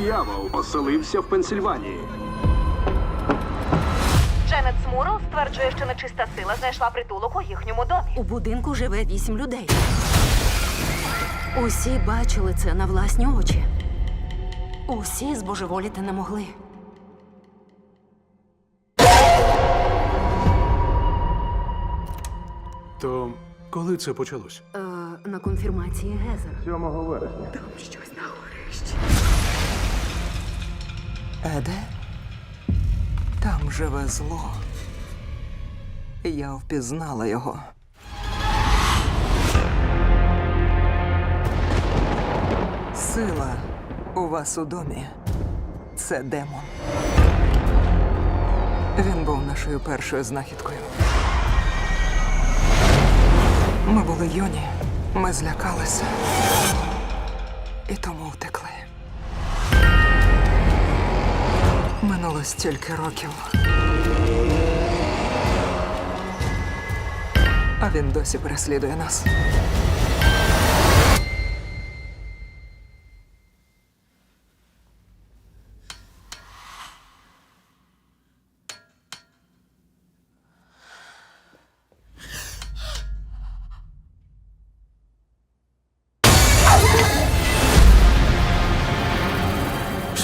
диявол оселився в Пенсільванії. Дженет Смурл стверджує, що нечиста сила знайшла притулок у їхньому домі. У будинку живе вісім людей. Усі бачили це на власні очі. Усі збожеволіти не могли. То коли це почалось? Е, на конфірмації Гезер. 7 вересня. Щось на Еде? Там живе зло. Я впізнала його. Сила у вас у домі. Це демон. Він був нашою першою знахідкою. Ми були юні, ми злякалися. І тому втекли. Минуло стільки років. А він досі переслідує нас.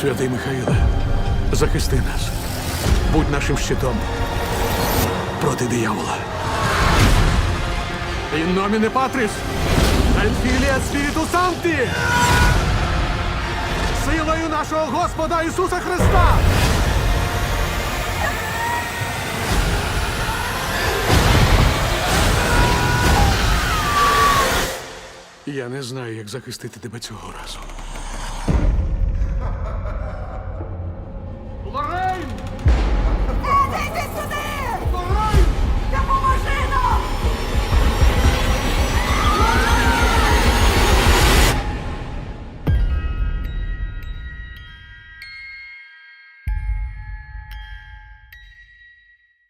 Святий Михаїле, Захисти нас. Будь нашим щитом проти диявола. In nomine Patris, et Filii et Spiritus Sancti! Силою нашого Господа Ісуса Христа! Я не знаю, як захистити тебе цього разу.